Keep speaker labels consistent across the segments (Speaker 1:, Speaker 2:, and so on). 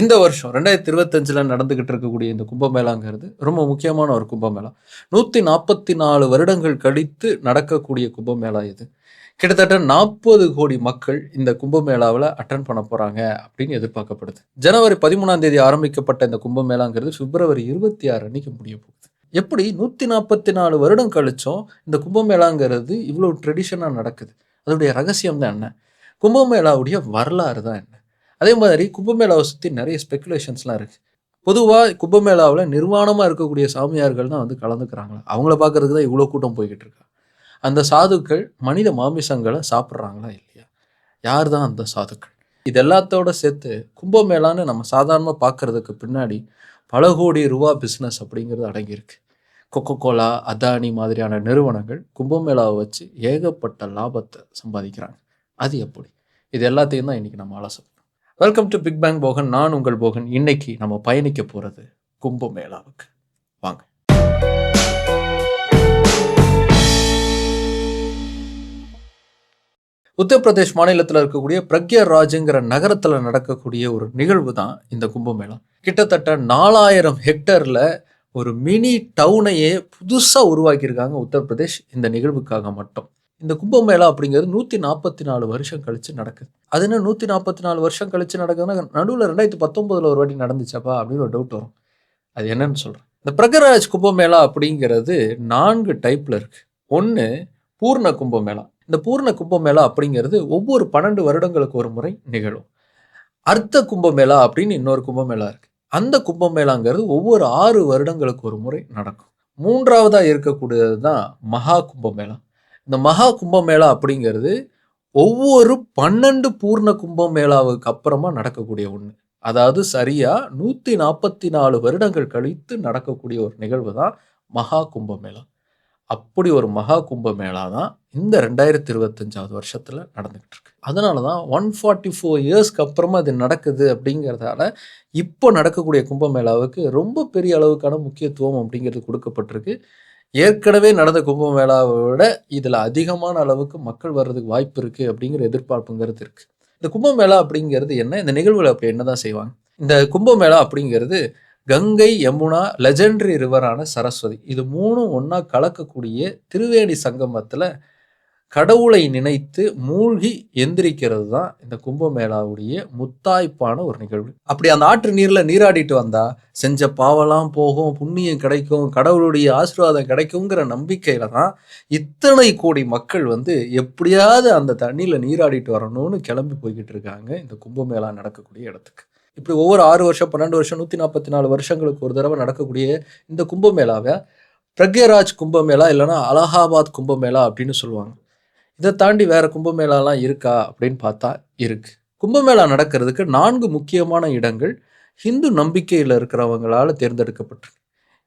Speaker 1: இந்த வருஷம் ரெண்டாயிரத்தி இருபத்தஞ்சில் நடந்துக்கிட்டு இருக்கக்கூடிய இந்த கும்பமேளாங்கிறது ரொம்ப முக்கியமான ஒரு கும்பமேளா. நூற்றி நாற்பத்தி நாலு வருடங்கள் கழித்து நடக்கக்கூடிய கும்பமேளா இது. கிட்டத்தட்ட நாற்பது கோடி மக்கள் இந்த கும்பமேளாவில் அட்டன் பண்ண போகிறாங்க அப்படின்னு எதிர்பார்க்கப்படுது. ஜனவரி பதிமூணாம் தேதி ஆரம்பிக்கப்பட்ட இந்த கும்பமேளாங்கிறது பிப்ரவரி இருபத்தி ஆறு அன்னைக்கு முடிய போகுது. எப்படி நூற்றி நாற்பத்தி நாலு வருடம் கழிச்சும் இந்த கும்பமேளாங்கிறது இவ்வளோ ட்ரெடிஷனாக நடக்குது? அதோடைய ரகசியம் தான் என்ன? கும்பமேளாவுடைய வரலாறு தான் என்ன? அதே மாதிரி கும்பமேளாவை சுற்றி நிறைய ஸ்பெக்குலேஷன்ஸ்லாம் இருக்குது பொதுவாக கும்பமேளாவில் நிர்வாணமாக இருக்கக்கூடிய சாமியார்கள் தான் வந்து கலந்துக்கிறாங்களா? அவங்கள பார்க்கறதுக்கு தான் இவ்வளோ கூட்டம் போய்கிட்டு இருக்கா? அந்த சாதுக்கள் மனித மாமிசங்களை சாப்பிட்றாங்களா இல்லையா? யார் தான் அந்த சாதுக்கள்? இது எல்லாத்தோட சேர்த்து கும்பமேளான்னு நம்ம சாதாரணமாக பார்க்கறதுக்கு பின்னாடி பல கோடி ரூபா பிஸ்னஸ் அப்படிங்கிறது அடங்கியிருக்கு. கொக்கோ கோலா அதானி மாதிரியான நிறுவனங்கள் கும்பமேளாவை வச்சு ஏகப்பட்ட லாபத்தை சம்பாதிக்கிறாங்க. அது எப்படி? இது எல்லாத்தையும் தான் இன்றைக்கி நம்ம ஆலோசனை welcome to big bang Bogan நான் உங்கள் போகன். இன்னைக்கு நம்ம பயணிக்க போகிறது கும்பமேளாவுக்கு. வாங்க. உத்தரப்பிரதேஷ் மாநிலத்தில் இருக்கக்கூடிய பிரக்யா ராஜுங்கிற நகரத்தில் நடக்கக்கூடிய ஒரு நிகழ்வு தான் இந்த கும்பமேளா. கிட்டத்தட்ட நாலாயிரம் ஹெக்டரில் ஒரு மினி டவுனையே புதுசாக உருவாக்கியிருக்காங்க உத்தரப்பிரதேஷ் இந்த நிகழ்வுக்காக மட்டும். இந்த கும்பமேளா அப்படிங்கிறது நூற்றி நாற்பத்தி நாலு வருஷம் கழித்து நடக்குது. அது என்ன நூற்றி நாற்பத்தி நாலு வருஷம் கழித்து நடக்குதுன்னா நடுவில் ரெண்டாயிரத்தி பத்தொம்போதில் ஒரு வாட்டி நடந்துச்சப்பா அப்படின்னு ஒரு டவுட் வரும். அது என்னன்னு சொல்கிறேன் இந்த பிரகராஜ் கும்பமேளா அப்படிங்கிறது நான்கு டைப்பில் இருக்குது ஒன்று பூர்ண கும்பமேளா. இந்த பூர்ண கும்பமேளா அப்படிங்கிறது ஒவ்வொரு பன்னெண்டு வருடங்களுக்கு ஒரு முறை நிகழும். அர்த்த கும்பமேளா அப்படின்னு இன்னொரு கும்பமேளா இருக்குது அந்த கும்பமேளாங்கிறது ஒவ்வொரு ஆறு வருடங்களுக்கு ஒரு முறை நடக்கும். மூன்றாவதாக இருக்கக்கூடியது தான் மகா கும்பமேளா. இந்த மகா கும்பமேளா அப்படிங்கிறது ஒவ்வொரு பன்னெண்டு பூர்ண கும்பமேளாவுக்கு அப்புறமா நடக்கக்கூடிய ஒன்று அதாவது சரியாக நூற்றி நாற்பத்தி நாலு வருடங்கள் கழித்து நடக்கக்கூடிய ஒரு நிகழ்வு தான் மகா கும்பமேளா. அப்படி ஒரு மகா கும்பமேளா தான் இந்த ரெண்டாயிரத்தி இருபத்தஞ்சாவது வருஷத்தில் நடந்துக்கிட்டு இருக்கு. அதனால தான் ஒன் ஃபார்ட்டி ஃபோர் இயர்ஸ்க்கு அப்புறமா இது நடக்குது அப்படிங்கிறதால இப்போ நடக்கக்கூடிய கும்பமேளாவுக்கு ரொம்ப பெரிய அளவுக்கான முக்கியத்துவம் அப்படிங்கிறது கொடுக்கப்பட்டிருக்கு. ஏற்கனவே நடந்த கும்பமேளாவை விட இதில் அதிகமான அளவுக்கு மக்கள் வர்றதுக்கு வாய்ப்பு இருக்குது அப்படிங்கிற எதிர்பார்ப்புங்கிறது இருக்குது இந்த கும்பமேளா அப்படிங்கிறது என்ன? இந்த நிகழ்வுகள் அப்படி என்ன தான் செய்வாங்க? இந்த கும்பமேளா அப்படிங்கிறது கங்கை யமுனா லெஜண்டரி ரிவரான சரஸ்வதி. இது மூணும் ஒன்றா கலக்கக்கூடிய திருவேணி சங்கமத்தில் கடவுளை நினைத்து மூழ்கி எந்திரிக்கிறது தான் இந்த கும்பமேளாவுடைய முத்தாய்ப்பான ஒரு நிகழ்வு. அப்படி அந்த ஆற்று நீரில் நீராடிட்டு வந்தா செஞ்ச பாவெல்லாம் போகும் புண்ணியம் கிடைக்கும் கடவுளுடைய ஆசீர்வாதம் கிடைக்குங்கிற நம்பிக்கையில தான் இத்தனை கோடி மக்கள் வந்து எப்படியாவது அந்த தண்ணியில் நீராடிட்டு வரணும்னு கிளம்பி போய்கிட்டு இருக்காங்க இந்த கும்பமேளா நடக்கக்கூடிய இடத்துக்கு. இப்படி ஒவ்வொரு ஆறு வருஷம் பன்னெண்டு வருஷம் நூற்றி நாற்பத்தி நாலு வருஷங்களுக்கு ஒரு தடவை நடக்கக்கூடிய இந்த கும்பமேளாவை பிரக்யராஜ் கும்பமேளா இல்லைன்னா அலகாபாத் கும்பமேளா அப்படின்னு சொல்லுவாங்க. இதை தாண்டி வேற கும்பமேளாலாம் இருக்கா அப்படின்னு பார்த்தா இருக்கு. கும்பமேளா நடக்கிறதுக்கு நான்கு முக்கியமான இடங்கள் ஹிந்து நம்பிக்கையில் இருக்கிறவங்களால் தேர்ந்தெடுக்கப்பட்டிருக்கு.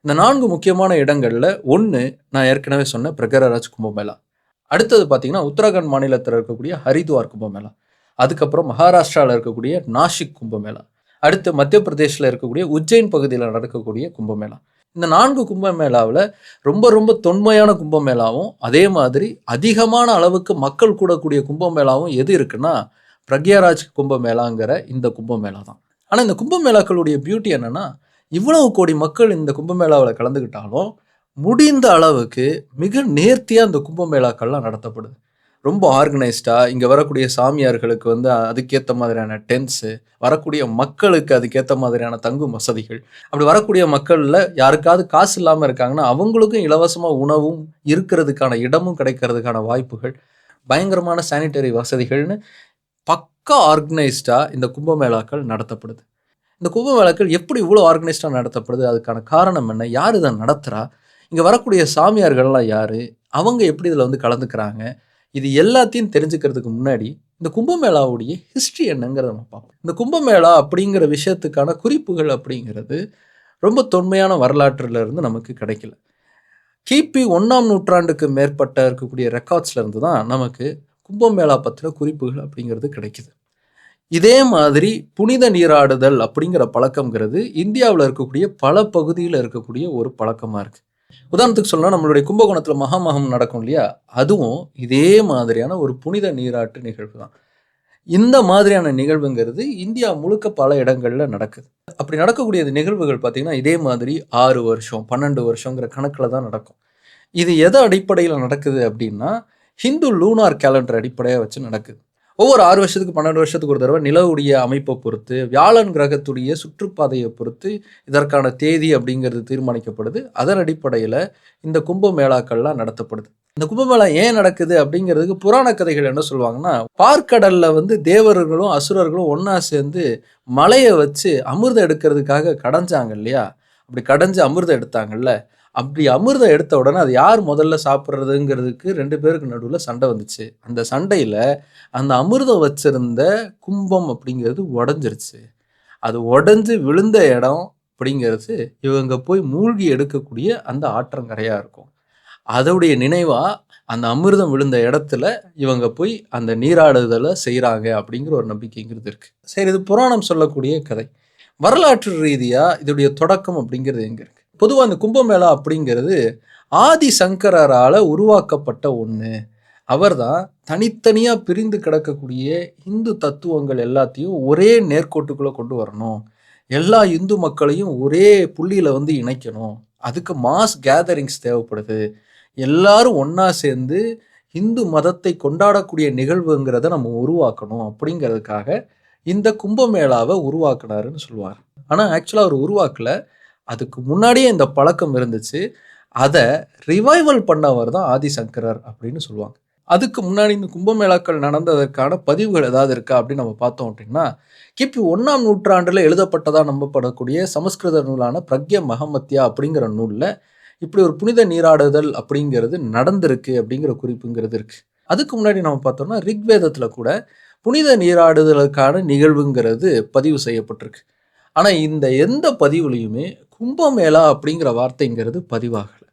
Speaker 1: இந்த நான்கு முக்கியமான இடங்களில் ஒன்று நான் ஏற்கனவே சொன்ன பிரகரராஜ் கும்பமேளா. அடுத்தது பார்த்தீங்கன்னா உத்தரகாண்ட் மாநிலத்தில் இருக்கக்கூடிய ஹரித்வார் கும்பமேளா. அதுக்கப்புறம் மகாராஷ்டிராவில் இருக்கக்கூடிய நாசிக் கும்பமேளா. அடுத்து மத்திய பிரதேசில் இருக்கக்கூடிய உஜ்ஜைன் பகுதியில் நடக்கக்கூடிய கும்பமேளா. இந்த நான்கு கும்பமேளாவில் ரொம்ப ரொம்ப தொன்மையான கும்பமேளாவும் அதே மாதிரி அதிகமான அளவுக்கு மக்கள் கூடக்கூடிய கும்பமேளாவும் எது இருக்குன்னா பிரக்யாராஜ் கும்பமேளாங்கிற இந்த கும்பமேளா தான் ஆனால் இந்த கும்பமேளாக்களுடைய பியூட்டி என்னென்னா இவ்வளவு கோடி மக்கள் இந்த கும்பமேளாவில் கலந்துக்கிட்டாலும் முடிந்த அளவுக்கு மிக நேர்த்தியாக இந்த கும்பமேளாக்கள்லாம் நடத்தப்படுது. ரொம்ப ஆர்கனைஸ்டாக இங்கே வரக்கூடிய சாமியார்களுக்கு வந்து அதுக்கேற்ற மாதிரியான டென்ஸு வரக்கூடிய மக்களுக்கு அதுக்கேற்ற மாதிரியான தங்கும் வசதிகள். அப்படி வரக்கூடிய மக்களில் யாருக்காவது காசு இல்லாமல் இருக்காங்கன்னா அவங்களுக்கும் இலவசமாக உணவும் இருக்கிறதுக்கான இடமும் கிடைக்கிறதுக்கான வாய்ப்புகள் பயங்கரமான சானிட்டரி வசதிகள்னு பக்கா ஆர்கனைஸ்டாக இந்த கும்பமேளாக்கள் நடத்தப்படுது. இந்த கும்பமேளாக்கள் எப்படி இவ்வளோ ஆர்கனைஸ்டாக நடத்தப்படுது? அதுக்கான காரணம் என்ன? யார் இதை நடத்துகிறா இங்கே வரக்கூடிய சாமியார்கள்லாம் யார்? அவங்க எப்படி இதில் வந்து கலந்துக்கிறாங்க? இது எல்லாத்தையும் தெரிஞ்சுக்கிறதுக்கு முன்னாடி இந்த கும்பமேளாவுடைய ஹிஸ்ட்ரி என்னங்கிறத நம்ம பார்ப்போம். இந்த கும்பமேளா அப்படிங்கிற விஷயத்துக்கான குறிப்புகள் அப்படிங்கிறது ரொம்ப தொன்மையான வரலாற்றுல இருந்து நமக்கு கிடைக்கல. கிபி ஒன்றாம் நூற்றாண்டுக்கு மேற்பட்ட இருக்கக்கூடிய ரெக்கார்ட்ஸ்லேருந்து தான் நமக்கு கும்பமேளா பற்றின குறிப்புகள் அப்படிங்கிறது கிடைக்குது. இதே மாதிரி புனித நீராடுதல் அப்படிங்கிற பழக்கங்கிறது இந்தியாவில் இருக்கக்கூடிய பல பகுதியில் இருக்கக்கூடிய ஒரு பழக்கமாக இருக்குது உதாரணத்துக்கு சொல்லலாம் நம்மளுடைய கும்பகோணத்தில் மகாமகம் நடக்கும் இல்லையா? அதுவும் இதே மாதிரியான ஒரு புனித நீராட்டு நிகழ்வு தான். இந்த மாதிரியான நிகழ்வுங்கிறது இந்தியா முழுக்க பல இடங்களில் நடக்குது. அப்படி நடக்கக்கூடிய நிகழ்வுகள் பார்த்திங்கன்னா இதே மாதிரி ஆறு வருஷம் பன்னெண்டு வருஷங்கிற கணக்கில் தான் நடக்கும். இது எதை அடிப்படையில் நடக்குது அப்படின்னா ஹிந்து லூனார் கேலண்டர் அடிப்படையாக வச்சு நடக்குது. ஒவ்வொரு ஆறு வருஷத்துக்கு பன்னெண்டு வருஷத்துக்கு ஒரு தடவை நிலவுடைய அமைப்பை பொறுத்து வியாழன் கிரகத்துடைய சுற்றுப்பாதையை பொறுத்து இதற்கான தேதி அப்படிங்கிறது தீர்மானிக்கப்படுது. அதன் அடிப்படையில் இந்த கும்ப மேளாக்கள்லாம் நடத்தப்படுது. இந்த கும்பமேளா ஏன் நடக்குது அப்படிங்கிறதுக்கு புராண கதைகள் என்ன சொல்லுவாங்கன்னா பார்க்கடல்ல வந்து தேவர்களும் அசுரர்களும் ஒன்றா சேர்ந்து மலையை வச்சு அமிர்தம் எடுக்கிறதுக்காக கடைஞ்சாங்க இல்லையா? அப்படி கடைஞ்சு அமிர்தம் எடுத்தாங்கல்ல? அப்படி அமிர்தம் எடுத்த உடனே அது யார் முதல்ல சாப்பிட்றதுங்கிறதுக்கு ரெண்டு பேருக்கு நடுவில் சண்டை வந்துச்சு. அந்த சண்டையில் அந்த அமிர்தம் வச்சிருந்த கும்பம் அப்படிங்கிறது உடஞ்சிருச்சு. அது உடஞ்சி விழுந்த இடம் அப்படிங்கிறது இவங்க போய் மூழ்கி எடுக்கக்கூடிய அந்த ஆற்றங்கரையாக இருக்கும். அதோடைய நினைவாக அந்த அமிர்தம் விழுந்த இடத்துல இவங்க போய் அந்த நீராடுதலை செய்கிறாங்க அப்படிங்கிற ஒரு நம்பிக்கைங்கிறது இருக்குது சரி இது புராணம் சொல்லக்கூடிய கதை. வரலாற்று ரீதியாக இதோடைய தொடக்கம் அப்படிங்கிறது எங்கே இருக்குது பொதுவாக அந்த கும்பமேளா அப்படிங்கிறது ஆதி சங்கரால் உருவாக்கப்பட்ட ஒன்று அவர்தான் தனித்தனியாக பிரிந்து கிடக்கக்கூடிய இந்து தத்துவங்கள் எல்லாத்தையும் ஒரே நேர்கோட்டுக்குள்ளே கொண்டு வரணும். எல்லா இந்து மக்களையும் ஒரே புள்ளியில் வந்து இணைக்கணும். அதுக்கு மாஸ் கேதரிங்ஸ் தேவைப்படுது. எல்லாரும் ஒன்றா சேர்ந்து இந்து மதத்தை கொண்டாடக்கூடிய நிகழ்வுங்கிறத நம்ம உருவாக்கணும் அப்படிங்கிறதுக்காக இந்த கும்பமேளாவை உருவாக்குனாருன்னு சொல்லுவார். ஆனால் ஆக்சுவலாக அவர் உருவாக்கல. அதுக்கு முன்னாடியே இந்த பழக்கம் இருந்துச்சு. அதை ரிவைவல் பண்ணவர் தான் ஆதிசங்கரர் அப்படின்னு சொல்லுவாங்க. அதுக்கு முன்னாடி இந்த கும்பமேளாக்கள் நடந்ததற்கான பதிவுகள் ஏதாவது இருக்கா அப்படின்னு நம்ம பார்த்தோம் அப்படின்னா கிபி ஒன்றாம் நூற்றாண்டில் எழுதப்பட்டதாக நம்பப்படக்கூடிய சமஸ்கிருத நூலான பிரக்ய மகமத்தியா அப்படிங்கிற நூலில் இப்படி ஒரு புனித நீராடுதல் அப்படிங்கிறது நடந்திருக்கு அப்படிங்கிற குறிப்புங்கிறது இருக்குது அதுக்கு முன்னாடி நம்ம பார்த்தோம்னா ரிக்வேதத்தில் கூட புனித நீராடுதலுக்கான நிகழ்வுங்கிறது பதிவு செய்யப்பட்டிருக்கு. ஆனால் இந்த எந்த பதிவுலையுமே கும்பமேளா அப்படிங்கிற வார்த்தைங்கிறது பதிவாகலை.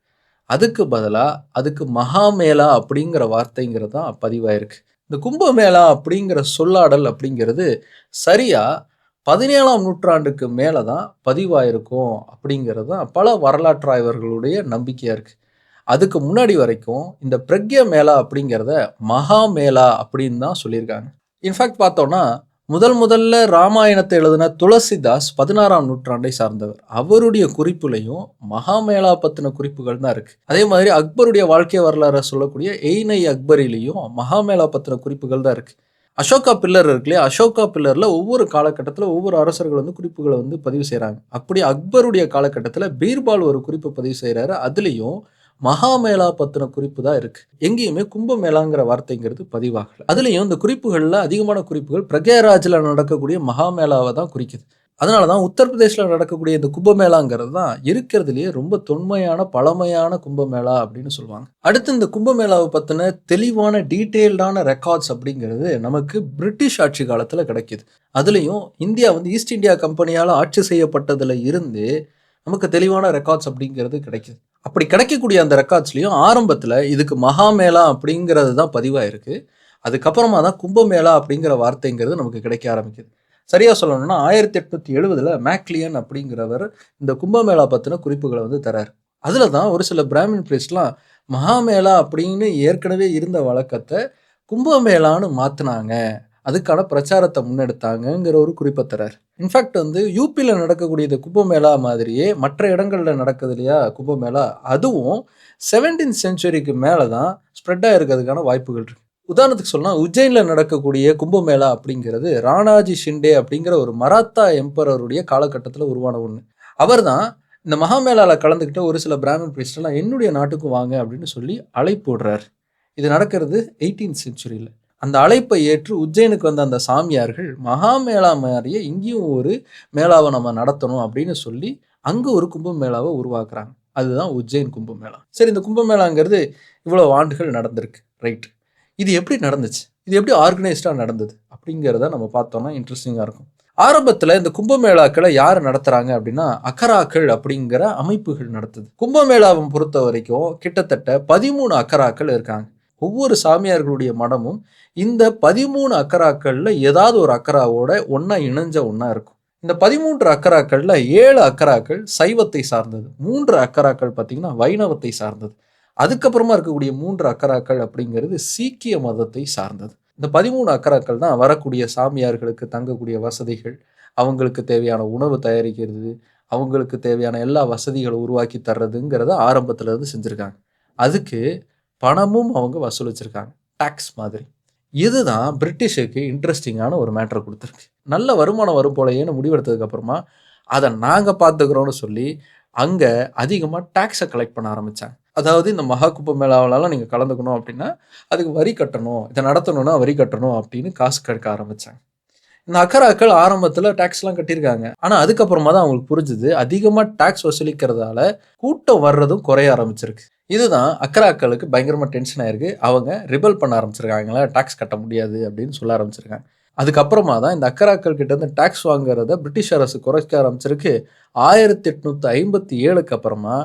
Speaker 1: அதுக்கு பதிலாக அதுக்கு மகாமேளா அப்படிங்கிற வார்த்தைங்கிறது தான் பதிவாயிருக்கு. இந்த கும்பமேளா அப்படிங்கிற சொல்லாடல் அப்படிங்கிறது சரியாக பதினேழாம் நூற்றாண்டுக்கு மேலே தான் பதிவாயிருக்கும் அப்படிங்கிறது தான் பல வரலாற்று ஆய்வர்களுடைய நம்பிக்கையாக இருக்குது அதுக்கு முன்னாடி வரைக்கும் இந்த பிரக்ய மேளா அப்படிங்கிறத மகா மேளா அப்படின்னு தான் சொல்லியிருக்காங்க. இன்ஃபேக்ட் பார்த்தோன்னா முதல் முதல்ல ராமாயணத்தை எழுதின துளசிதாஸ் பதினாறாம் நூற்றாண்டை சார்ந்தவர். அவருடைய குறிப்புலையும் மகாமேளா பத்தின குறிப்புகள் தான் இருக்கு. அதே மாதிரி அக்பருடைய வாழ்க்கை வரலாறை சொல்லக்கூடிய எய்னை அக்பரிலையும் மகாமேளா பத்தின குறிப்புகள் தான் இருக்கு. அசோகா பில்லர் இருக்கு இல்லையா? அசோகா பில்லரில் ஒவ்வொரு காலகட்டத்தில் ஒவ்வொரு அரசர்கள் வந்து குறிப்புகளை வந்து பதிவு செய்கிறாங்க அப்படி அக்பருடைய காலகட்டத்தில் பீர்பால் ஒரு குறிப்பை பதிவு செய்கிறாரு அதுலேயும் மகாமேளா பத்தின குறிப்பு தான் இருக்கு. எங்கேயுமே கும்பமேளாங்கிற வார்த்தைங்கிறது பதிவாகல. அதுலேயும் இந்த குறிப்புகளில் அதிகமான குறிப்புகள் பிரகேராஜில் நடக்கக்கூடிய மகாமேளாவை தான் குறிக்குது. அதனால தான் உத்தரப்பிரதேசில் நடக்கக்கூடிய இந்த கும்பமேளாங்கிறது தான் இருக்கிறதுலேயே ரொம்ப தொன்மையான பழமையான கும்பமேளா அப்படின்னு சொல்லுவாங்க. அடுத்து இந்த கும்பமேளாவை பற்றின தெளிவான டீட்டெயில்டான ரெக்கார்ட்ஸ் அப்படிங்கிறது நமக்கு பிரிட்டிஷ் ஆட்சி காலத்தில் கிடைக்கிது. அதுலேயும் இந்தியா வந்து ஈஸ்ட் இந்தியா கம்பெனியால் ஆட்சி செய்யப்பட்டதில் இருந்து நமக்கு தெளிவான ரெக்கார்ட்ஸ் அப்படிங்கிறது கிடைக்குது. அப்படி கிடைக்கக்கூடிய அந்த ரெக்கார்ட்ஸ்லையும் ஆரம்பத்தில் இதுக்கு மகாமேளா அப்படிங்கிறது தான் பதிவாயிருக்கு. அதுக்கப்புறமா தான் கும்பமேளா அப்படிங்கிற வார்த்தைங்கிறது நமக்கு கிடைக்க ஆரம்பிக்குது. சரியாக சொல்லணும்னா ஆயிரத்தி எட்நூத்தி எழுபதில் மேக்லியன் அப்படிங்கிறவர் இந்த கும்பமேளா பற்றின குறிப்புகளை வந்து தரார். அதில் தான் ஒரு சில பிராமின் பிளேஸ்லாம் மகாமேளா அப்படின்னு ஏற்கனவே இருந்த வழக்கத்தை கும்பமேளான்னு மாற்றினாங்க அதுக்கான பிரச்சாரத்தை முன்னெடுத்தாங்கங்கிற ஒரு குறிப்பை தரார். இன்ஃபேக்ட் வந்து யூபியில் நடக்கக்கூடிய இந்த கும்பமேளா மாதிரியே மற்ற இடங்களில் நடக்குது இல்லையா கும்பமேளா? அதுவும் செவன்டீன் செஞ்சுரிக்கு மேலே தான் ஸ்ப்ரெட் ஆகிருக்கிறதுக்கான வாய்ப்புகள் இருக்குது உதாரணத்துக்கு சொல்லலாம் உஜ்ஜைனில் நடக்கக்கூடிய கும்பமேளா அப்படிங்கிறது ராணாஜி ஷிண்டே அப்படிங்கிற ஒரு மராத்தா எம்பரருடைய காலகட்டத்தில் உருவான ஒன்று அவர் தான் இந்த மகாமேளாவில் கலந்துக்கிட்ட ஒரு சில பிராமின் பிரிஸ்டெல்லாம் என்னுடைய நாட்டுக்கு வாங்க அப்படின்னு சொல்லி அழைப்பு விடுறார். இது நடக்கிறது எயிட்டீன் செஞ்சுரியில் அந்த அழைப்பை ஏற்று உஜ்ஜைனுக்கு வந்த அந்த சாமியார்கள் மகாமேளா மாதிரியே இங்கேயும் ஒரு மேளாவை நம்ம நடத்தணும் அப்படின்னு சொல்லி அங்கே ஒரு கும்பமேளாவை உருவாக்குறாங்க. அதுதான் உஜ்ஜைன் கும்பமேளா சரி இந்த கும்பமேளாங்கிறது இவ்வளோ ஆண்டுகள் நடந்திருக்கு. ரைட் இது எப்படி நடந்துச்சு? இது எப்படி ஆர்கனைஸ்டாக நடந்தது? அப்படிங்கிறத நம்ம பார்த்தோம்னா இன்ட்ரெஸ்டிங்காக இருக்கும். ஆரம்பத்தில் இந்த கும்பமேளாக்களை யார் நடத்துகிறாங்க அப்படின்னா அக்கராக்கள் அப்படிங்கிற அமைப்புகள் நடத்துது. கும்பமேளாவை பொறுத்த வரைக்கும் கிட்டத்தட்ட பதிமூணு அக்கராக்கள் இருக்காங்க. ஒவ்வொரு சாமியார்களுடைய மடமும் இந்த பதிமூணு அக்கராக்களில் ஏதாவது ஒரு அக்கராவோட ஒன்றா இணைஞ்ச ஒன்றா இருக்கும். இந்த பதிமூன்று அக்கராக்களில் ஏழு அக்கராக்கள் சைவத்தை சார்ந்தது. மூன்று அக்கராக்கள் பார்த்திங்கன்னா வைணவத்தை சார்ந்தது. அதுக்கப்புறமா இருக்கக்கூடிய மூன்று அக்கராக்கள் அப்படிங்கிறது சீக்கிய மதத்தை சார்ந்தது. இந்த பதிமூணு அக்கராக்கள் தான் வரக்கூடிய சாமியார்களுக்கு தங்கக்கூடிய வசதிகள். அவங்களுக்கு தேவையான உணவு தயாரிக்கிறது. அவங்களுக்கு தேவையான எல்லா வசதிகளை உருவாக்கி தர்றதுங்கிறத ஆரம்பத்துலேருந்து செஞ்சுருக்காங்க. அதுக்கு பணமும் அவங்க வசூலிச்சிருக்காங்க. டாக்ஸ் மாதிரி. இதுதான் பிரிட்டிஷுக்கு இன்ட்ரெஸ்டிங்கான ஒரு மேட்ரை கொடுத்துருக்கு. நல்ல வருமானம் வரும் போலையேன்னு முடிவெடுத்ததுக்கப்புறமா அதை நாங்கள் பார்த்துக்கிறோன்னு சொல்லி அங்கே அதிகமாக டேக்ஸை கலெக்ட் பண்ண ஆரம்பித்தாங்க அதாவது இந்த மகா கும்ப மேளாவிலலாம் நீங்கள் கலந்துக்கணும் அப்படின்னா அதுக்கு வரி கட்டணும் இதை நடத்தணும்னா வரி கட்டணும் அப்படின்னு காசு கட்ட ஆரம்பித்தாங்க இந்த அக்கராக்கள் ஆரம்பத்தில் டேக்ஸ்லாம் கட்டியிருக்காங்க. ஆனால் அதுக்கப்புறமா தான் அவங்களுக்கு புரிஞ்சுது அதிகமாக டேக்ஸ் வசூலிக்கிறதால கூட்டம் வர்றதும் குறைய ஆரம்பிச்சிருக்கு. இதுதான் அக்ராக்களுக்கு பயங்கரமாக டென்ஷன் ஆயிருக்கு. அவங்க ரிபல் பண்ண ஆரம்பிச்சிருக்காங்களா? டேக்ஸ் கட்ட முடியாது அப்படின்னு சொல்ல ஆரம்பிச்சிருக்காங்க. அதுக்கப்புறமா தான் இந்த அக்கராக்கள் கிட்டேருந்து டேக்ஸ் வாங்குறத பிரிட்டிஷ் அரசு குறைக்க ஆரம்பிச்சிருக்கு. ஆயிரத்தி எட்நூற்றி ஐம்பத்தி ஏழுக்கு அப்புறமா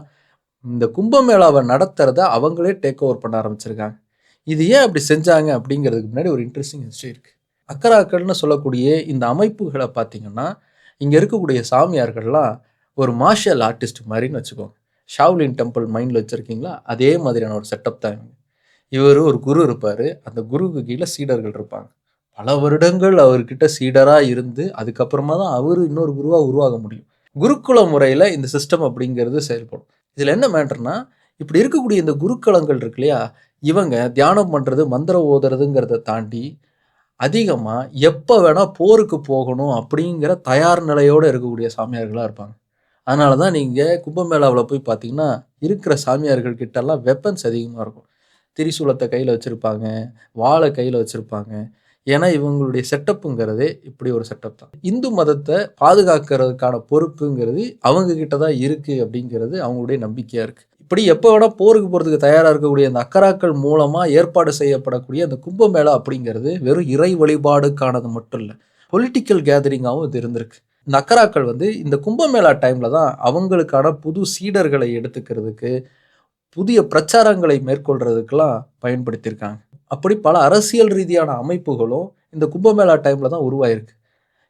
Speaker 1: இந்த கும்பமேளாவை நடத்துகிறத அவங்களே டேக் ஓவர் பண்ண ஆரம்பிச்சிருக்காங்க. இது ஏன் அப்படி செஞ்சாங்க அப்படிங்கிறதுக்கு முன்னாடி ஒரு இன்ட்ரெஸ்டிங் ஹிஸ்ட்ரி இருக்குது அக்கராக்கள்னு சொல்லக்கூடிய இந்த அமைப்புகளை பார்த்தீங்கன்னா இங்கே இருக்கக்கூடிய சாமியார்கள்லாம் ஒரு மார்ஷியல் ஆர்டிஸ்ட் மாதிரின்னு வச்சுக்கோங்க. ஷாவ்லின் டெம்பிள் மைண்டில் வச்சுருக்கீங்களா? அதே மாதிரியான ஒரு செட்டப் தான் இவங்க. இவர் ஒரு குரு இருப்பார். அந்த குருவுக்கு கீழே சீடர்கள் இருப்பாங்க. பல வருடங்கள் அவர்கிட்ட சீடராக இருந்து அதுக்கப்புறமா தான் அவர் இன்னொரு குருவாக உருவாக முடியும். குருகுல முறையில் இந்த சிஸ்டம் அப்படிங்கிறது செயல்படும். இதில் என்ன மேட்டர்னா இப்படி இருக்கக்கூடிய இந்த குருக்களங்கள் இருக்கு இல்லையா? இவங்க தியானம் பண்ணுறது மந்திரம் ஓதுறதுங்கிறத தாண்டி அதிகமாக எப்போ வேணால் போருக்கு போகணும் அப்படிங்கிற தயார் நிலையோடு இருக்கக்கூடிய சாமியார்களாக இருப்பாங்க. அதனால தான் நீங்கள் கும்பமேளாவில் போய் பார்த்தீங்கன்னா இருக்கிற சாமியார்கள் கிட்டலாம் வெப்பன்ஸ் அதிகமாக இருக்கும். திரிசூலத்தை கையில் வச்சுருப்பாங்க வாழை கையில் வச்சுருப்பாங்க. ஏன்னா இவங்களுடைய செட்டப்புங்கிறதே இப்படி ஒரு செட்டப் தான். இந்து மதத்தை பாதுகாக்கிறதுக்கான பொறுப்புங்கிறது அவங்க கிட்ட தான் இருக்குது அப்படிங்கிறது அவங்களுடைய நம்பிக்கையாக இருக்குது இப்படி எப்போ வேணால் போருக்கு போகிறதுக்கு தயாராக இருக்கக்கூடிய அந்த அக்கராக்கள் மூலமாக ஏற்பாடு செய்யப்படக்கூடிய அந்த கும்பமேளா அப்படிங்கிறது வெறும் இறை வழிபாடுக்கானது மட்டும் இல்லை பொலிட்டிக்கல் கேதரிங்காகவும் இது இருந்திருக்கு. நக்கராக்கள் வந்து இந்த கும்பமேளா டைமில் தான் அவங்களுக்கான புது சீடர்களை எடுத்துக்கிறதுக்கு புதிய பிரச்சாரங்களை மேற்கொள்றதுக்கெல்லாம் பயன்படுத்தியிருக்காங்க. அப்படி பல அரசியல் ரீதியான அமைப்புகளும் இந்த கும்பமேளா டைமில் தான் உருவாயிருக்கு.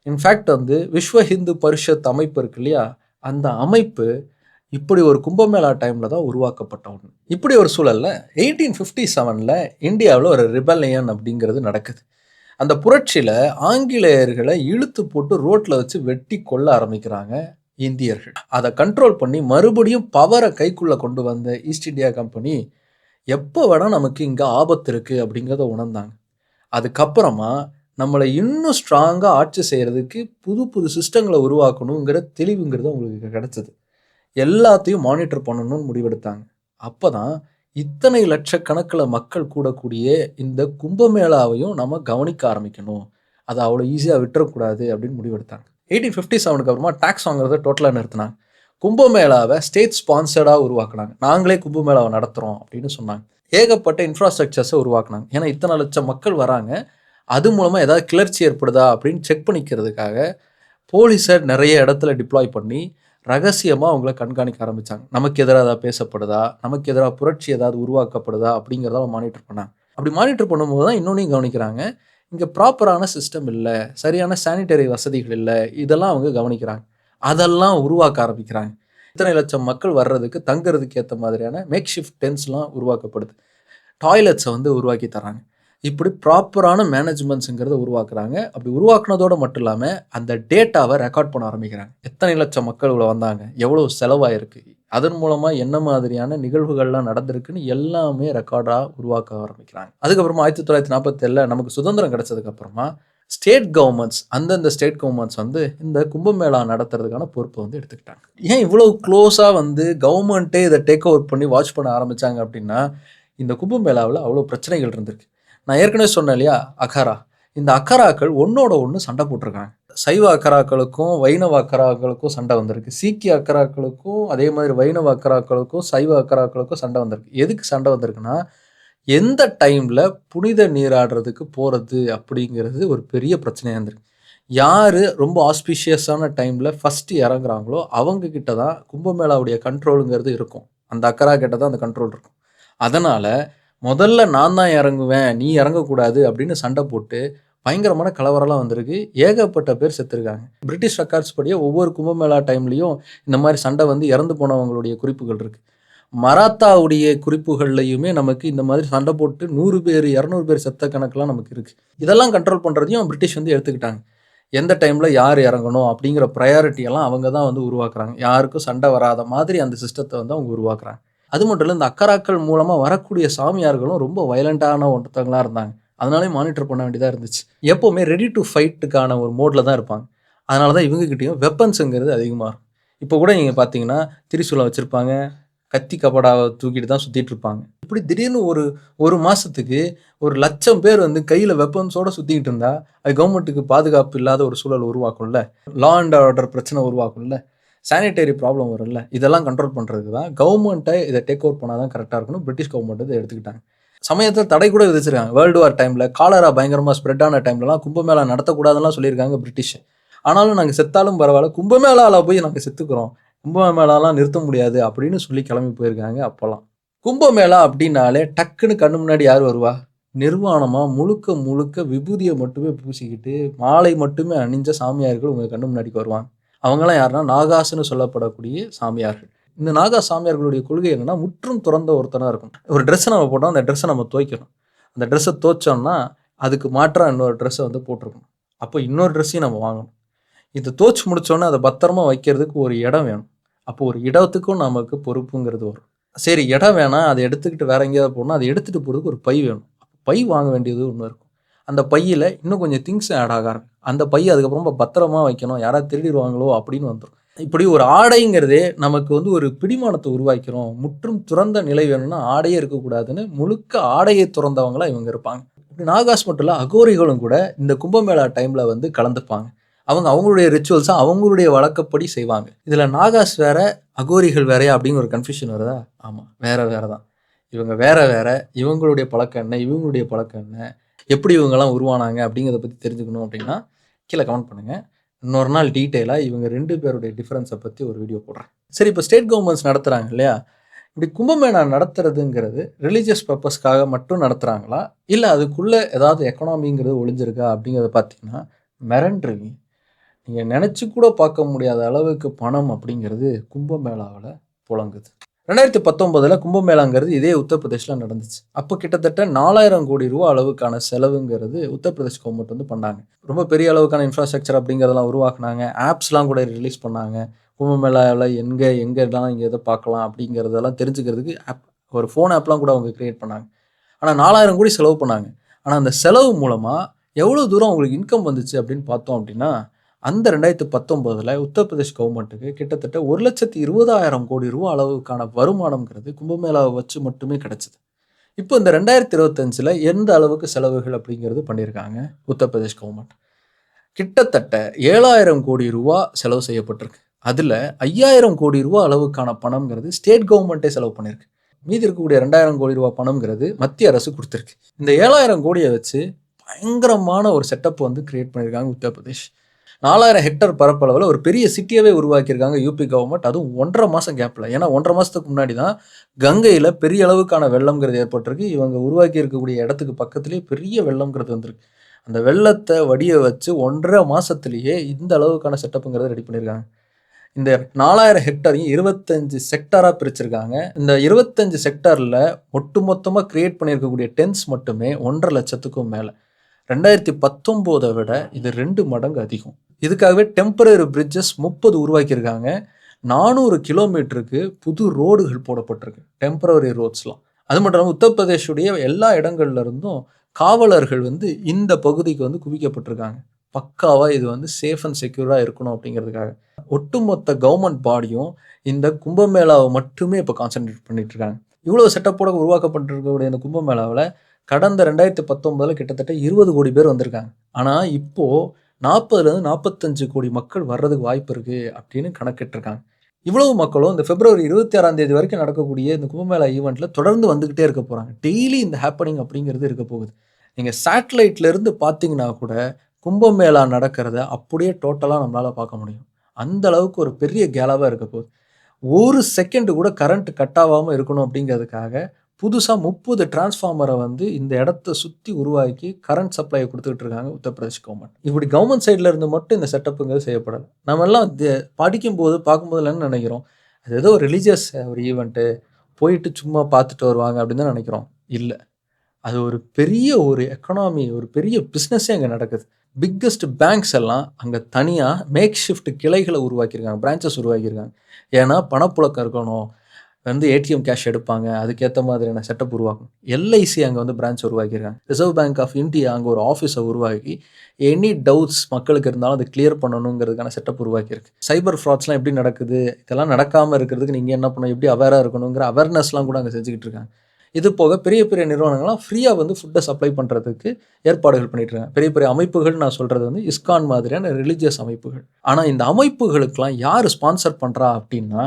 Speaker 1: இன்ஃபேக்ட் வந்து விஸ்வ ஹிந்து பரிஷத் அமைப்பு இருக்கு இல்லையா? அந்த அமைப்பு இப்படி ஒரு கும்பமேளா டைமில் தான் உருவாக்கப்பட்ட ஒன்று இப்படி ஒரு சூழலில் எயிட்டீன் ஃபிஃப்டி செவனில் இந்தியாவில் ஒரு ரிபல்லியன் அப்படிங்கிறது நடக்குது. அந்த புரட்சியில் ஆங்கிலேயர்களை இழுத்து போட்டு ரோட்டில் வச்சு வெட்டி கொல்ல ஆரம்பிக்கிறாங்க இந்தியர்கள். அதை கண்ட்ரோல் பண்ணி மறுபடியும் பவரை கைக்குள்ளே கொண்டு வந்த ஈஸ்ட் இந்தியா கம்பெனி எப்போ வேணால் நமக்கு இங்கே ஆபத்து இருக்குது அப்படிங்கிறத உணர்ந்தாங்க. அதுக்கப்புறமா நம்மளை இன்னும் ஸ்ட்ராங்காக ஆட்சி செய்கிறதுக்கு புது புது சிஸ்டங்களை உருவாக்கணுங்கிற தெளிவுங்கிறது அவங்களுக்கு கிடச்சிது. எல்லாத்தையும் மானிட்டர் பண்ணணும்னு முடிவெடுத்தாங்க. அப்போ தான் இத்தனை லட்சக்கணக்கில் மக்கள் கூடக்கூடிய இந்த கும்பமேளாவையும் நம்ம கவனிக்க ஆரம்பிக்கணும். அதை அவ்வளோ ஈஸியாக விட்டுறக்கூடாது அப்படின்னு முடிவெடுத்தாங்க. எயிட்டீன் ஃபிஃப்டி செவனுக்கு அப்புறமா டேக்ஸ் வாங்குறத டோட்டலாக நிறுத்தினாங்க. கும்பமேளாவை ஸ்டேட் ஸ்பான்சர்டாக உருவாக்குனாங்க. நாங்களே கும்பமேளாவை நடத்துகிறோம் அப்படின்னு சொன்னாங்க. ஏகப்பட்ட இன்ஃப்ராஸ்ட்ரக்சர்ஸை உருவாக்குனாங்க. ஏன்னா இத்தனை லட்சம் மக்கள் வராங்க. அது மூலமாக ஏதாவது கிளர்ச்சி ஏற்படுதா அப்படின்னு செக் பண்ணிக்கிறதுக்காக போலீஸை நிறைய இடத்துல டிப்ளாய் பண்ணி ரகசியமாக அவங்கள கண்காணிக்க ஆரம்பித்தாங்க நமக்கு எதிராக ஏதாவது பேசப்படுதா? நமக்கு எதிராக புரட்சி ஏதாவது உருவாக்கப்படுதா? அப்படிங்கிறத மானிட்டர் பண்ணாங்க. அப்படி மானிட்டர் பண்ணும்போது தான் இன்னொன்றையும் கவனிக்கிறாங்க. இங்கே ப்ராப்பரான சிஸ்டம் இல்லை. சரியான சானிடரி வசதிகள் இல்லை. இதெல்லாம் அவங்க கவனிக்கிறாங்க. அதெல்லாம் உருவாக்க ஆரம்பிக்கிறாங்க. இத்தனை லட்சம் மக்கள் வர்றதுக்கு தங்குறதுக்கு ஏற்ற மாதிரியான மேக் ஷிஃப்ட் டென்ஸ்லாம் உருவாக்கப்படுது. டாய்லெட்ஸை வந்து உருவாக்கி தராங்க இப்படி ப்ராப்பரான மேனேஜ்மெண்ட்ஸுங்கிறத உருவாக்குறாங்க. அப்படி உருவாக்குனதோடு மட்டும் இல்லாமல் அந்த டேட்டாவை ரெக்கார்ட் பண்ண ஆரம்பிக்கிறாங்க. எத்தனை லட்சம் மக்கள் இவ்வளோ வந்தாங்க? எவ்வளோ செலவாயிருக்கு? அதன் மூலமாக என்ன மாதிரியான நிகழ்வுகள்லாம் நடந்திருக்குன்னு எல்லாமே ரெக்கார்டாக உருவாக்க ஆரம்பிக்கிறாங்க. அதுக்கப்புறமா ஆயிரத்தி தொள்ளாயிரத்தி நாற்பத்தேழில் நமக்கு சுதந்திரம் கிடச்சதுக்கப்புறமா ஸ்டேட் கவர்மெண்ட்ஸ் அந்தந்த ஸ்டேட் கவர்மெண்ட்ஸ் வந்து இந்த கும்பமேளா நடத்துறதுக்கான பொறுப்பை வந்து எடுத்துக்கிட்டாங்க. ஏன் இவ்வளோ க்ளோஸாக வந்து கவர்மெண்ட்டே இதை டேக் ஓவர் பண்ணி வாட்ச் பண்ண ஆரம்பித்தாங்க அப்படின்னா இந்த கும்பமேளாவில் அவ்வளோ பிரச்சனைகள் இருந்திருக்கு. நான் ஏற்கனவே சொன்னேன் இல்லையா அகாரா. இந்த அக்கராக்கள் ஒன்னோட ஒன்று சண்டை போட்டிருக்காங்க. சைவ அக்கராக்களுக்கும் வைணவ அக்கராக்களுக்கும் சண்டை வந்திருக்கு. சீக்கிய அக்கராக்களுக்கும் அதே மாதிரி வைணவ அக்கராக்களுக்கும் சைவ அக்கராக்களுக்கும் சண்டை வந்திருக்கு. எதுக்கு சண்டை வந்திருக்குன்னா எந்த டைமில் புனித நீராடுறதுக்கு போகிறது அப்படிங்கிறது ஒரு பெரிய பிரச்சனையாக இருந்திருக்கு. யார் ரொம்ப ஆஸ்பிஷியஸான டைமில் ஃபஸ்ட்டு இறங்குறாங்களோ அவங்க கிட்ட தான் கும்பமேளாவுடைய கண்ட்ரோலுங்கிறது இருக்கும். அந்த அக்கரா கிட்ட தான் அந்த கண்ட்ரோல் இருக்கும். அதனால் முதல்ல நான் தான் இறங்குவேன் நீ இறங்கக்கூடாது அப்படின்னு சண்டை போட்டு பயங்கரமான கலவரம்லாம் வந்திருக்கு. ஏகப்பட்ட பேர் செத்துருக்காங்க. பிரிட்டிஷ் ரெக்கார்ட்ஸ் படியே ஒவ்வொரு கும்பமேளா டைம்லேயும் இந்த மாதிரி சண்டை வந்து இறந்து போனவங்களுடைய குறிப்புகள் இருக்குது மராத்தாவுடைய குறிப்புகள்லையுமே நமக்கு இந்த மாதிரி சண்டை போட்டு நூறு பேர் இரநூறு பேர் செத்த கணக்கெலாம் நமக்கு இருக்குது இதெல்லாம் கண்ட்ரோல் பண்ணுறதையும் பிரிட்டிஷ் வந்து எடுத்துக்கிட்டாங்க. எந்த டைமில் யார் இறங்கணும் அப்படிங்கிற ப்ரையாரிட்டி எல்லாம் அவங்க தான் வந்து உருவாக்குறாங்க. யாருக்கும் சண்டை வராத மாதிரி அந்த சிஸ்டத்தை வந்து அவங்க உருவாக்குறாங்க. அது மட்டும் இல்லை இந்த அக்கராக்கள் மூலமாக வரக்கூடிய சாமியார்களும் ரொம்ப வயலண்ட்டான ஒருத்தவங்களாக இருந்தாங்க. அதனாலே மானிட்டர் பண்ண வேண்டியதாக இருந்துச்சு. எப்போவுமே ரெடி டு ஃபைட்டுக்கான ஒரு மோடில் தான் இருப்பாங்க. அதனால தான் இவங்ககிட்டயும் வெப்பன்ஸுங்கிறது அதிகமாக இருக்கும். இப்போ கூட நீங்கள் பார்த்தீங்கன்னா திரிசூலம் வச்சுருப்பாங்க. கத்தி கபடாவை தூக்கிட்டு தான் சுற்றிட்டு இருப்பாங்க. இப்படி திடீர்னு ஒரு ஒரு மாதத்துக்கு ஒரு லட்சம் பேர் வந்து கையில் வெப்பன்ஸோடு சுற்றிக்கிட்டு இருந்தால் அது கவர்மெண்ட்டுக்கு பாதுகாப்பு இல்லாத ஒரு சூழல் உருவாக்கும்ல. லா அண்ட் ஆர்டர் பிரச்சனை உருவாக்கும்ல. சானிடரி ப்ராப்ளம் வரும்ல இதெல்லாம் கண்ட்ரோல் பண்ணுறதுக்கு தான் கவர்மெண்ட்டை இதை டேக் ஓவர் பண்ணால் தான் கரெக்டாக இருக்கணும். பிரிட்டிஷ் கவர்மெண்ட் இதை எடுத்துக்கிட்டாங்க. சமயத்தில் தடை கூட விதிச்சிருக்காங்க. வேர்ல்டு வார் டைமில் காலரா பயங்கரமாக ஸ்ப்ரெட் ஆன டைம்லலாம் கும்பமேளா நடத்தக்கூடாதுலாம் சொல்லியிருக்காங்க பிரிட்டிஷ் ஆனாலும் நாங்கள் செத்தாலும் பரவாயில்ல கும்பமேளாவில் போய் நாங்கள் செத்துக்கிறோம். கும்பமேளாலாம் நிறுத்த முடியாது அப்படின்னு சொல்லி கிளம்பி போயிருக்காங்க அப்போல்லாம் கும்பமேளா அப்படின்னாலே டக்குன்னு கண்ணு முன்னாடி யார் வருவா? நிர்வாணமாக முழுக்க முழுக்க விபூதியை மட்டுமே பூசிக்கிட்டு மாலை மட்டுமே அணிஞ்ச சாமியார்கள் உங்கள் கண்ணு முன்னாடிக்கு வருவாங்க. அவங்களாம் யாருன்னா நாகாசுன்னு சொல்லப்படக்கூடிய சாமியார்கள். இந்த நாகா சாமியார்களுடைய கொள்கை என்னன்னா முற்றும் துறந்த ஒருத்தனாக இருக்கும் ஒரு ட்ரெஸ்ஸை நம்ம போட்டோம் அந்த ட்ரெஸ்ஸை நம்ம துவைக்கணும். அந்த ட்ரெஸ்ஸை துவைச்சோம்னா அதுக்கு மாற்றாக இன்னொரு ட்ரெஸ்ஸை வந்து போட்டிருக்கணும். அப்போ இன்னொரு ட்ரெஸ்ஸையும் நம்ம வாங்கணும். இதை தோச்சு முடிச்சோன்னே அதை பத்திரமா வைக்கிறதுக்கு ஒரு இடம் வேணும். அப்போ ஒரு இடத்துக்கும் நமக்கு பொறுப்புங்கிறது வரும். சரி இடம் வேணாம் அதை எடுத்துக்கிட்டு வேற எங்கேயாவது போகணும் அதை எடுத்துகிட்டு போகிறதுக்கு ஒரு பை வேணும். பை வாங்க வேண்டியது ஒன்று இருக்கும். அந்த பையில் இன்னும் கொஞ்சம் திங்ஸ் ஆட் ஆக அந்த பையை அதுக்கப்புறம் பத்திரமா வைக்கணும் யாராவது திருடிடுவாங்களோ அப்படின்னு வந்துடும் இப்படி ஒரு ஆடைங்கிறதே நமக்கு வந்து ஒரு பிடிமானத்தை உருவாக்கிறோம். முற்றும் துறந்த நிலை வேணும்னா ஆடையே இருக்கக்கூடாதுன்னு முழுக்க ஆடையை துறந்தவங்களா இவங்க இருப்பாங்க. இப்படி நாகாஸ் மட்டும் இல்லை அகோரிகளும் கூட இந்த கும்பமேளா டைமில் வந்து கலந்துப்பாங்க. அவங்க அவங்களுடைய ரிச்சுவல்ஸை அவங்களுடைய வழக்கப்படி செய்வாங்க. இதில் நாகாஸ் வேற அகோரிகள் வேறையா அப்படிங்கிற ஒரு கன்ஃபியூஷன் வருதா? ஆமாம் வேற வேற தான் இவங்க வேற வேற இவங்களுடைய பழக்கம் என்ன இவங்களுடைய பழக்கம் என்ன எப்படி இவங்கெல்லாம் உருவானாங்க அப்படிங்கிறத பற்றி தெரிஞ்சுக்கணும் அப்படின்னா கீழே கமெண்ட் பண்ணுங்கள் இன்னொரு நாள் டீட்டெயிலாக இவங்க ரெண்டு பேருடைய டிஃப்ரென்ஸை பற்றி ஒரு வீடியோ போடுறேன். சரி இப்போ ஸ்டேட் கவர்மெண்ட்ஸ் நடத்துகிறாங்க இல்லையா? இப்படி கும்பமேளா நடத்துறதுங்கிறது ரிலீஜியஸ் பர்பஸ்க்காக மட்டும் நடத்துகிறாங்களா இல்லை அதுக்குள்ளே ஏதாவது எக்கனாமிங்கிறது ஒளிஞ்சிருக்கா அப்படிங்கிறத பார்த்தீங்கன்னா மிரண்டுருவீங்க நீங்கள் நினச்சி கூட பார்க்க முடியாத அளவுக்கு பணம் அப்படிங்கிறது கும்பமேளாவில் புழங்குது. ரெண்டாயிரத்தி பத்தொன்பதில் கும்பமேளாங்கிறது இதே உத்தரப்பிரதேசில் நடந்துச்சு. அப்போ கிட்டத்தட்ட நாலாயிரம் கோடி ரூபா அளவுக்கான செலவுங்கிறது உத்தரப்பிரதேஷ் கவர்மெண்ட் வந்து பண்ணாங்க. ரொம்ப பெரிய அளவுக்கான இன்ஃப்ராஸ்ட்ரக்சர் அப்படிங்கிறதெல்லாம் உருவாக்குனாங்க. ஆப்ஸ்லாம் கூட ரிலீஸ் பண்ணாங்க. கும்பமேளாவில் எங்கே எங்கெல்லாம் இங்கே எதை பார்க்கலாம் அப்படிங்கிறதெல்லாம் தெரிஞ்சுக்கிறதுக்கு ஆப் ஒரு ஃபோன் ஆப்லாம் கூட அவங்க க்ரியேட் பண்ணாங்க. ஆனால் நாலாயிரம் கோடி செலவு பண்ணாங்க. ஆனால் அந்த செலவு மூலமாக எவ்வளோ தூரம் அவங்களுக்கு இன்கம் வந்துச்சு அப்படின்னு பார்த்தோம் அப்படின்னா அந்த ரெண்டாயிரத்து பத்தொம்போதில் உத்தரப்பிரதேஷ் கவர்மெண்ட்டுக்கு கிட்டத்தட்ட ஒரு லட்சத்தி இருபதாயிரம் கோடி ரூபா அளவுக்கான வருமானம்ங்கிறது கும்பமேளாவை வச்சு மட்டுமே கிடச்சிது. இப்போ இந்த ரெண்டாயிரத்தி இருபத்தஞ்சில் எந்த அளவுக்கு செலவுகள் அப்படிங்கிறது பண்ணியிருக்காங்க உத்தரப்பிரதேஷ் கவர்மெண்ட் கிட்டத்தட்ட ஏழாயிரம் கோடி ரூபா செலவு செய்யப்பட்டிருக்கு. அதில் ஐயாயிரம் கோடி ரூபா அளவுக்கான பணம்ங்கிறது ஸ்டேட் கவர்மெண்ட்டே செலவு பண்ணியிருக்கு. மீதி இருக்கக்கூடிய ரெண்டாயிரம் கோடி ரூபா பணம்ங்கிறது மத்திய அரசு கொடுத்துருக்கு. இந்த ஏழாயிரம் கோடியை வச்சு பயங்கரமான ஒரு செட்டப் வந்து கிரியேட் பண்ணியிருக்காங்க உத்தரப்பிரதேஷ். நாலாயிரம் ஹெக்டர் பரப்பளவில் ஒரு பெரிய சிட்டியாகவே உருவாக்கியிருக்காங்க யூபி கவர்மெண்ட் அதுவும் ஒன்றரை மாதம் கேப்பில் ஏன்னா ஒன்றரை மாதத்துக்கு முன்னாடி தான் கங்கையில் பெரிய அளவுக்கான வெள்ளம்ங்கிறது ஏற்பட்டிருக்கு. இவங்க உருவாக்கி இருக்கக்கூடிய இடத்துக்கு பக்கத்துலேயே பெரிய வெள்ளம்ங்கிறது வந்திருக்கு. அந்த வெள்ளத்தை வடிய வச்சு ஒன்றரை மாதத்துலேயே இந்த அளவுக்கான செட்டப்புங்கிறத ரெடி பண்ணியிருக்காங்க. இந்த நாலாயிரம் ஹெக்டரையும் இருபத்தஞ்சு செக்டாராக பிரிச்சிருக்காங்க. இந்த இருபத்தஞ்சு செக்டாரில் ஒட்டுமொத்தமாக கிரியேட் பண்ணியிருக்கக்கூடிய டென்ஸ் மட்டுமே ஒன்றரை லட்சத்துக்கும் மேலே. ரெண்டாயிரத்தி பத்தொம்போதை விட இது ரெண்டு மடங்கு அதிகம். இதுக்காகவே டெம்பரரி பிரிட்ஜஸ் முப்பது உருவாக்கியிருக்காங்க. நானூறு கிலோமீட்டருக்கு புது ரோடுகள் போடப்பட்டிருக்கு டெம்பரரி ரோட்ஸ்லாம் அது மட்டும் இல்லாமல் உத்தரப்பிரதேஷுடைய எல்லா இடங்கள்ல இருந்தும் காவலர்கள் வந்து இந்த பகுதிக்கு வந்து குவிக்கப்பட்டிருக்காங்க. பக்காவாக இது வந்து சேஃப் அண்ட் செக்யூராக இருக்கணும் அப்படிங்கிறதுக்காக. ஒட்டுமொத்த கவர்மெண்ட் பாடியும் இந்த கும்பமேளாவை மட்டுமே இப்போ கான்சென்ட்ரேட் பண்ணிட்டு இருக்காங்க இவ்வளோ செட்டப்போட உருவாக்கப்பட்டிருக்கக்கூடிய இந்த கும்பமேளாவில் கடந்த ரெண்டாயிரத்தி பத்தொன்பதில் கிட்டத்தட்ட இருபது கோடி பேர் வந்திருக்காங்க. ஆனால் இப்போது நாற்பதுலேருந்து நாற்பத்தஞ்சு கோடி மக்கள் வர்றதுக்கு வாய்ப்பு இருக்குது அப்படின்னு கணக்கிட்டிருக்காங்க. இவ்வளவு மக்களும் இந்த பிப்ரவரி இருபத்தி ஆறாம் தேதி வரைக்கும் நடக்கக்கூடிய இந்த கும்பமேளா ஈவெண்ட்டில் தொடர்ந்து வந்துக்கிட்டே இருக்க போகிறாங்க டெய்லி இந்த ஹேப்பனிங் அப்படிங்கிறது இருக்க போகுது. நீங்கள் சேட்டலைட்லேருந்து பார்த்தீங்கன்னா கூட கும்பமேளா நடக்கிறத அப்படியே டோட்டலாக நம்மளால் பார்க்க முடியும். அந்த அளவுக்கு ஒரு பெரிய கேலாவாக இருக்க போகுது. ஒரு செகண்ட் கூட கரண்ட் கட் ஆகாமல் இருக்கணும் அப்படிங்கிறதுக்காக புதுசாக முப்பது டிரான்ஸ்ஃபார்மரை வந்து இந்த இடத்த சுற்றி உருவாக்கி கரண்ட் சப்ளையை கொடுத்துட்டு இருக்காங்க உத்தரப்பிரதேஷ் கவர்மெண்ட் இப்படி கவர்மெண்ட் சைடில் இருந்து மட்டும் இந்த செட்டப்புங்கிறது செய்யப்படலை. நம்ம எல்லாம் படிக்கும்போது பார்க்கும்போது என்ன நினைக்கிறோம்? அது ஏதோ ஒரு ரிலீஜியஸ் ஒரு ஈவெண்ட்டு போயிட்டு சும்மா பார்த்துட்டு வருவாங்க அப்படின்னு தான் நினைக்கிறோம். இல்லை. அது ஒரு பெரிய ஒரு எக்கனாமி ஒரு பெரிய பிஸ்னஸே அங்கே நடக்குது. பிக்கஸ்ட் பேங்க்ஸ் எல்லாம் அங்கே தனியாக மேக் ஷிஃப்ட் கிளைகளை உருவாக்கியிருக்காங்க பிரான்ச்சஸ் உருவாக்கியிருக்காங்க. ஏன்னா பணப்புழக்கம் இருக்கணும். வந்து ஏடிஎம் கேஷ் எடுப்பாங்க. அதுக்கேற்ற மாதிரியான செட்டப் உருவாக்கும். எல்ஐசி அங்கே வந்து பிரான்ச் உருவாக்கியிருக்காங்க. ரிசர்வ் பேங்க் ஆஃப் இந்தியா அங்கே ஒரு ஆஃபீஸை உருவாக்கி எனி டவுட்ஸ் மக்களுக்கு இருந்தாலும் அதை கிளியர் பண்ணணுங்கிறதுக்கான செட்டப் உருவாக்கியிருக்கு. சைபர் ஃப்ராட்ஸ்லாம் எப்படி நடக்குது? இதெல்லாம் நடக்காமல் இருக்கிறதுக்கு நீங்கள் என்ன பண்ணணும்? எப்படி அவேராக இருக்கணுங்கிற அவேர்னஸ்லாம் கூட அங்கே செஞ்சுக்கிட்டு இருக்காங்க. இது போக பெரிய பெரிய நிறுவனங்கள்லாம் ஃப்ரீயாக வந்து ஃபுட்டை சப்ளை பண்ணுறதுக்கு ஏற்பாடுகள் பண்ணிட்டு இருக்காங்க. பெரிய பெரிய அமைப்புகள் நான் சொல்கிறது வந்து இஸ்கான் மாதிரியான ரிலீஜியஸ் அமைப்புகள். ஆனால் இந்த அமைப்புகளுக்கெல்லாம் யார் ஸ்பான்சர் பண்ணுறா அப்படின்னா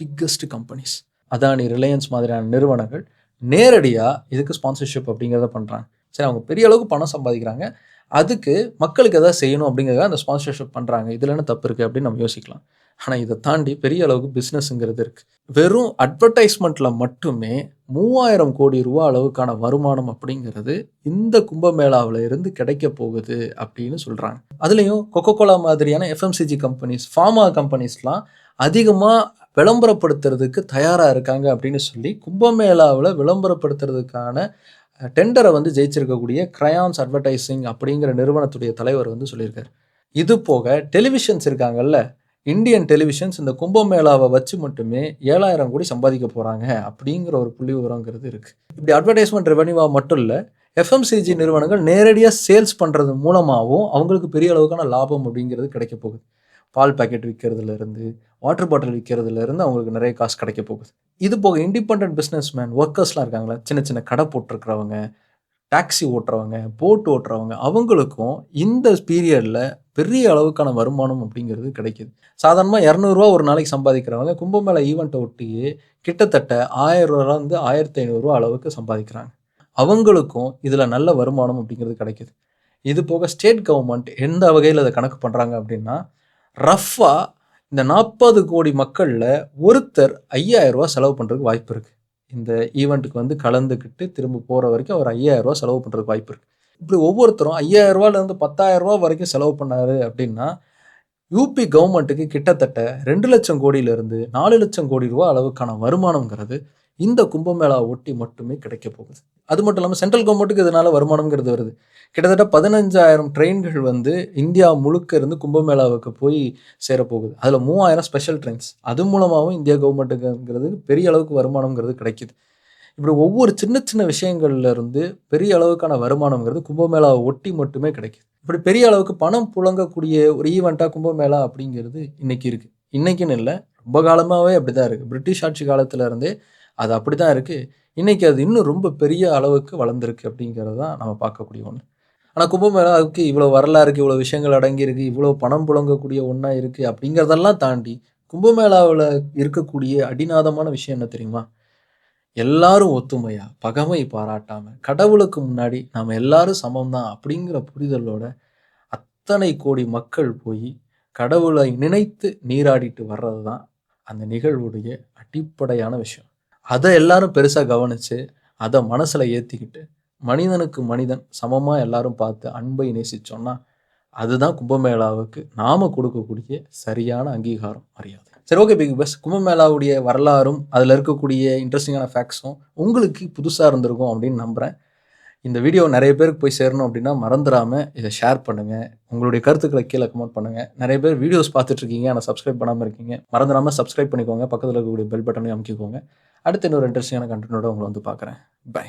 Speaker 1: பிக்கஸ்ட் கம்பெனிஸ் அதானி ரிலையன்ஸ் மாதிரியான நிறுவனங்கள் நேரடியாக இதுக்கு ஸ்பான்சர்ஷிப் அப்படிங்கிறத பண்ணுறாங்க சரி அவங்க பெரிய அளவுக்கு பணம் சம்பாதிக்கிறாங்க. அதுக்கு மக்களுக்கு எதாவது செய்யணும் அப்படிங்கிறத அந்த ஸ்பான்சர்ஷிப் பண்ணுறாங்க இதில் என்ன தப்பு இருக்குது அப்படின்னு நம்ம யோசிக்கலாம். ஆனால் இதை தாண்டி பெரிய அளவுக்கு பிஸ்னஸ்ங்கிறது இருக்குது வெறும் அட்வர்டைஸ்மெண்ட்டில் மட்டுமே மூவாயிரம் கோடி ரூபா அளவுக்கான வருமானம் அப்படிங்கிறது இந்த கும்பமேளாவில் இருந்து கிடைக்க போகுது அப்படின்னு சொல்கிறாங்க அதுலேயும் கொக்கோ கோலா மாதிரியான எஃப்எம்சிஜி கம்பெனிஸ் ஃபார்மா கம்பெனிஸ்லாம் அதிகமாக விளம்பரப்படுத்துறதுக்கு தயாராக இருக்காங்க அப்படின்னு சொல்லி கும்பமேளாவில் விளம்பரப்படுத்துறதுக்கான டெண்டரை வந்து ஜெயிச்சிருக்கக்கூடிய கிரையான்ஸ் அட்வர்டைசிங் அப்படிங்கிற நிறுவனத்துடைய தலைவர் வந்து சொல்லியிருக்காரு. இது போக டெலிவிஷன்ஸ் இருக்காங்கல்ல இந்தியன் டெலிவிஷன்ஸ் இந்த கும்பமேளாவை வச்சு மட்டுமே ஏழாயிரம் கோடி சம்பாதிக்க போகிறாங்க அப்படிங்கிற ஒரு புள்ளி விவரங்கிறது இருக்குது இப்படி அட்வர்டைஸ்மெண்ட் ரெவன்யூவாக மட்டும் இல்லை எஃப்எம்சிஜி நிறுவனங்கள் நேரடியாக சேல்ஸ் பண்ணுறது மூலமாகவும் அவங்களுக்கு பெரிய அளவுக்கான லாபம் அப்படிங்கிறது கிடைக்க போகுது. பால் பாக்கெட் விற்கிறதுலேருந்து வாட்டர் பாட்டில் விற்கிறதுலேருந்து அவங்களுக்கு நிறைய காசு கிடைக்க போகுது. இது போக இண்டிபெண்ட் பிஸ்னஸ் மேன் ஒர்க்கர்ஸ்லாம் இருக்காங்களா? சின்ன சின்ன கடை போட்டிருக்கிறவங்க டாக்ஸி ஓட்டுறவங்க போட் ஓட்டுறவங்க அவங்களுக்கும் இந்த பீரியடில் பெரிய அளவுக்கான வருமானம் அப்படிங்கிறது கிடைக்கிது. சாதாரணமாக இரநூறுவா ஒரு நாளைக்கு சம்பாதிக்கிறவங்க கும்பமேளா ஈவெண்ட்டை ஒட்டியே கிட்டத்தட்ட ஆயிரரூவாலேருந்து ஆயிரத்தி ஐநூறுரூவா அளவுக்கு சம்பாதிக்கிறாங்க. அவங்களுக்கும் இதில் நல்ல வருமானம் அப்படிங்கிறது கிடைக்கிது. இது போக ஸ்டேட் கவர்மெண்ட் எந்த வகையில் அதை கணக்கு பண்ணுறாங்க அப்படின்னா ரஃப்பாக இந்த நாற்பது கோடி மக்களில் ஒருத்தர் ஐயாயிரம் ரூபா செலவு பண்ணுறதுக்கு வாய்ப்பு இருக்குது இந்த ஈவெண்ட்டுக்கு வந்து கலந்துக்கிட்டு திரும்ப போகிற வரைக்கும் அவர் ஐயாயிரம் ரூபா செலவு பண்ணுறதுக்கு வாய்ப்பு இருக்குது இப்படி ஒவ்வொருத்தரும் ஐயாயிரம் ரூபாலேருந்து பத்தாயிரம் ரூபா வரைக்கும் செலவு பண்ணாரு அப்படின்னா யூபி கவர்மெண்ட்டுக்கு கிட்டத்தட்ட ரெண்டு லட்சம் கோடியிலேருந்து நாலு லட்சம் கோடி ரூபா அளவுக்கான வருமானங்கிறது இந்த கும்பமேளா ஒட்டி மட்டுமே கிடைக்க போகுது. அது மட்டும் இல்லாமல் சென்ட்ரல் கவர்மெண்ட்டுக்கு இதனால் வருமானங்கிறது வருது. கிட்டத்தட்ட பதினஞ்சாயிரம் ட்ரெயின்கள் வந்து இந்தியா முழுக்க இருந்து கும்பமேளாவுக்கு போய் சேரப்போகுது அதில் மூவாயிரம் ஸ்பெஷல் ட்ரெயின்ஸ் அது மூலமாகவும் இந்தியா கவர்மெண்ட்டுங்கிறது பெரிய அளவுக்கு வருமானங்கிறது கிடைக்கிது. இப்படி ஒவ்வொரு சின்ன சின்ன விஷயங்கள்ல இருந்து பெரிய அளவுக்கான வருமானம்ங்கிறது கும்பமேளாவை ஒட்டி மட்டுமே கிடைக்குது. இப்படி பெரிய அளவுக்கு பணம் புழங்கக்கூடிய ஒரு ஈவெண்ட்டாக கும்பமேளா அப்படிங்கிறது இன்னைக்கு இருக்குது இன்னைக்குன்னு இல்லை ரொம்ப காலமாகவே அப்படி தான் இருக்குது பிரிட்டிஷ் ஆட்சி காலத்துல இருந்தே அது அப்படி தான் இருக்குது இன்றைக்கி அது இன்னும் ரொம்ப பெரிய அளவுக்கு வளர்ந்துருக்கு அப்படிங்கிறது தான் நம்ம பார்க்கக்கூடிய ஒன்று ஆனால் கும்பமேளாவுக்கு இவ்வளோ வரலாறுக்கு இவ்வளோ விஷயங்கள் அடங்கியிருக்கு இவ்வளோ பணம் புழங்கக்கூடிய ஒன்றா இருக்குது அப்படிங்கிறதெல்லாம் தாண்டி கும்பமேளாவில் இருக்கக்கூடிய அடிநாதமான விஷயம் என்ன தெரியுமா? எல்லாரும் ஒத்துமையாக பகமை பாராட்டாமல் கடவுளுக்கு முன்னாடி நாம் எல்லாரும் சமம் தான் அப்படிங்கிற புரிதலோட அத்தனை கோடி மக்கள் போய் கடவுளை நினைத்து நீராடிட்டு வர்றது தான் அந்த நிகழ்வுடைய அடிப்படையான விஷயம். அதை எல்லாரும் பெருசாக கவனித்து அதை மனசில் ஏற்றிக்கிட்டு மனிதனுக்கு மனிதன் சமமாக எல்லாரும் பார்த்து அன்பை நேசித்தோன்னா அதுதான் கும்பமேளாவுக்கு நாம் கொடுக்கக்கூடிய சரியான அங்கீகாரம் மரியாதை. சரி ஓகே பிக் பஸ் கும்பமேளாவுடைய வரலாறும் அதில் இருக்கக்கூடிய இன்ட்ரெஸ்டிங்கான ஃபேக்ட்ஸும் உங்களுக்கு புதுசாக இருந்திருக்கும் அப்படின்னு நம்புகிறேன் இந்த வீடியோ நிறைய பேருக்கு போய் சேரணும் அப்படின்னா மறந்துடாமல் இதை ஷேர் பண்ணுங்கள் உங்களுடைய கருத்துக்களை கீழே கமெண்ட் பண்ணுங்கள் நிறைய பேர் வீடியோஸ் பார்த்துட்ருக்கீங்க ஆனால் சப்ஸ்கிரைப் பண்ணாமல் இருக்கீங்க. மறந்துடாமல் சப்ஸ்கிரைப் பண்ணிக்கோங்க. பக்கத்தில் இருக்கக்கூடிய பெல் பட்டனையும் அமைக்கிக்கோங்க. அடுத்து இன்னொரு இன்ட்ரெஸ்டிங்கான கண்டென்ட்டோட உங்களை வந்து பார்க்குறேன். பை